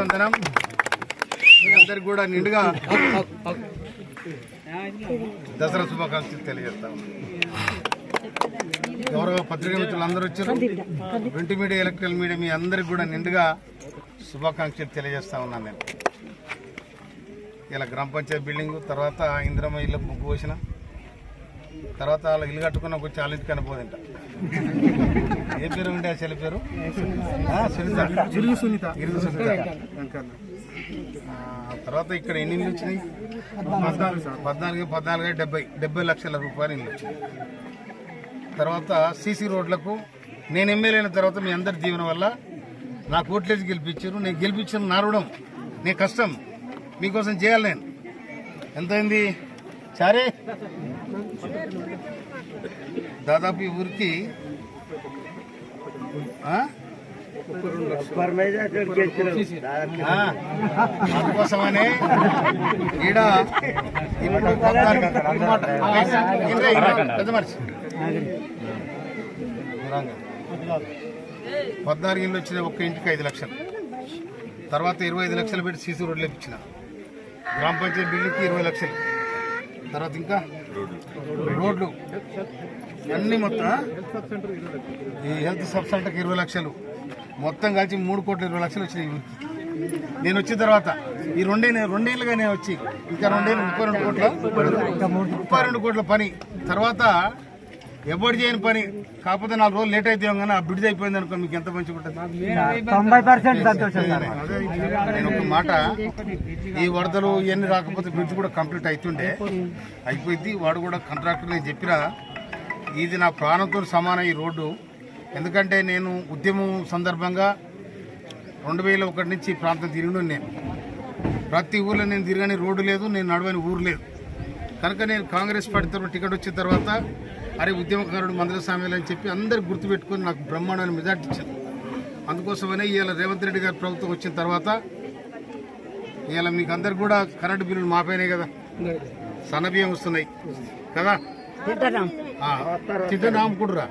వందనం మీ అందరికి కూడా నిండుగా దసరా శుభాకాంక్షలు తెలియజేస్తాం. గౌరవ పత్రికా మిత్రులు అందరూ వచ్చారు. ప్రింట్ మీడియా ఎలక్ట్రికల్ మీడియా మీ అందరికి కూడా నిండుగా శుభాకాంక్షలు తెలియజేస్తా ఉన్నాను నేను. ఇలా గ్రామ పంచాయతీ బిల్డింగ్ తర్వాత ఇందిరమ్మ ఇల్లు ముగ్గు పోసిన తర్వాత వాళ్ళ ఇల్లు కట్టుకున్న కొంచెం వాళ్ళ ఇంటికి కనిపోదంట ఏ పేరు ఉండే ఆ చెల్లి పేరు? ఇరుగు సునీత. ఇరుగు సునీత. తర్వాత ఇక్కడ ఎన్ని ఇల్లు వచ్చినాయి? పద్నాలుగు పద్నాలుగు డెబ్బై. డెబ్బై లక్షల రూపాయలు ఇల్లు వచ్చినాయి. తర్వాత సీసీ రోడ్లకు నేను ఎమ్మెల్యే అయిన తర్వాత మీ అందరి దీవెన వల్ల నాకు ఓట్లేసి గెలిపించారు. నేను గెలిపించిన నా రుణం. నీ కష్టం. మీకోసం చేయాలి నేను. ఎంతైంది? చారే? దాదాపు ఈ ఊరికి అందుకోసమనే ఈడ ఇప్పుడు పద్నాలుగు పెద్ద మనిషి. ఇళ్ళు వచ్చిన ఒక్క ఇంటికి ఐదు లక్షలు. తర్వాత ఇరవై ఐదు లక్షలు పెట్టి సీసీ రోడ్లు ఇప్పించిన గ్రామ పంచాయతీ బిల్లుకి ఇరవై లక్షలు. తర్వాత ఇంకా రోడ్లు. అన్ని మొత్తం ఈ హెల్త్ సబ్ సెంటర్కి ఇరవై లక్షలు. మొత్తం కలిసి మూడు కోట్ల ఇరవై లక్షలు వచ్చినాయి. నేను వచ్చిన తర్వాత ఈ రెండే రెండేళ్ళుగా నేను వచ్చి ఇంకా రెండేళ్ళు ముప్పై రెండు కోట్ల ముప్పై రెండు కోట్ల పని. తర్వాత ఎవరు చేయని పని కాకపోతే నాలుగు రోజులు లేట్ అయితే కానీ ఆ బిడ్డ అయిపోయింది అనుకో మీకు ఎంత మంచిగా ఉంటుంది. సంతోషం నేను ఒక మాట ఈ వరదలు ఇవన్నీ రాకపోతే బ్రిడ్జ్ కూడా కంప్లీట్ అవుతుండే అయిపోయింది వాడు కూడా కాంట్రాక్టర్ నేను చెప్పినా ఇది నా ప్రాణంతో సమానం ఈ రోడ్డు. ఎందుకంటే నేను ఉద్యమం సందర్భంగా రెండు వేల ఒకటి నుంచి ఈ ప్రాంతం తిరిగిన నేను. ప్రతి ఊర్లో నేను తిరగని రోడ్డు లేదు నేను నడవని ఊరు లేదు. కనుక నేను కాంగ్రెస్ పార్టీ తరఫున టికెట్ వచ్చిన తర్వాత అరే ఉద్యమకారుడు మందుల స్వామిలు అని చెప్పి అందరు గుర్తుపెట్టుకొని నాకు బ్రహ్మాండమైన మెజార్టీ ఇచ్చింది అందుకోసమనే ఇవాళ రేవంత్ రెడ్డి గారి ప్రభుత్వం వచ్చిన తర్వాత ఇవాళ మీకు అందరు కూడా కరెంటు బిల్లులు మాపైనాయి కదా. సన్నబియ్యం వస్తున్నాయి కదా. అమ్ముకుంటురా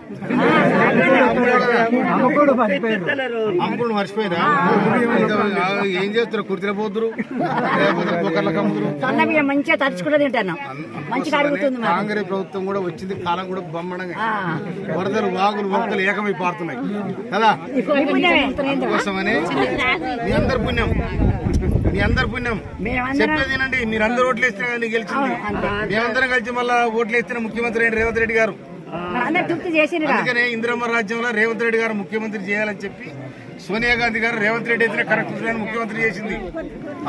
అమ్మకుడు ఆ, ఏం చేస్తారు కుర్తిలో పోతురు లేకపోతే మంచిగా తరుచుకుంటూ తింటున్నాం మంచిగా అడుగుతుంది కాంగ్రెస్ ప్రభుత్వం కూడా వచ్చింది కాలం కూడా బొమ్మడంగా వరదలు వాగులు వంకలు ఏకమై పారుతున్నాయి. కదా. అందుకోసమని మీ అందరి పుణ్యం. మీ అందరి పుణ్యం. చెప్పేది మీరు అందరు ఓట్లు వేస్తే కానీ గెలిచింది. మేమందరం కలిసి మళ్ళా ఓట్లు వేస్తున్న ముఖ్యమంత్రి అయిన రేవంత్ రెడ్డి గారు. అందుకనే ఇందిరమ్మ రాజ్యంలో రేవంత్ రెడ్డి గారు ముఖ్యమంత్రి చేయాలని చెప్పి సోనియా గాంధీ గారు రేవంత్ రెడ్డి అయితే కరెక్ట్ ముఖ్యమంత్రి చేసింది.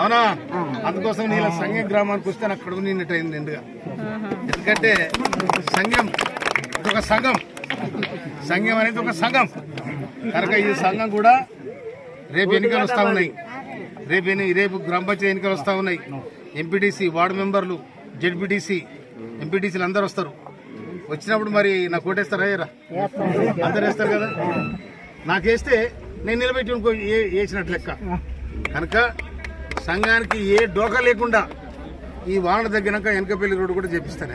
అవునా? అందుకోసం నేను సంఘం గ్రామానికి వస్తే నాకు కడుపు నిన్నట్టు అయింది నిండుగా. ఎందుకంటే సంఘం ఒక సంఘం. సంఘం అనేది ఒక సంఘం. కనుక ఈ సంఘం కూడా రేపు ఎన్నికలు వస్తూ ఉన్నాయి. రేపు రేపు గ్రామ పంచాయతీ ఎన్నికలు వస్తూ ఉన్నాయి. ఎంపీటీసీ వార్డు మెంబర్లు జెడ్పీటీసీ ఎంపీటీసీలు అందరు వస్తారు. వచ్చినప్పుడు మరి నాకు ఓటేస్తారా అయ్యారా అందరు వేస్తారు కదా? నాకేస్తే నేను నిలబెట్టి వేసినట్టు లెక్క. కనుక సంఘానికి ఏ డోకా లేకుండా ఈ వాన తగ్గినాక వెనకపల్లి రోడ్డు కూడా చేపిస్తాను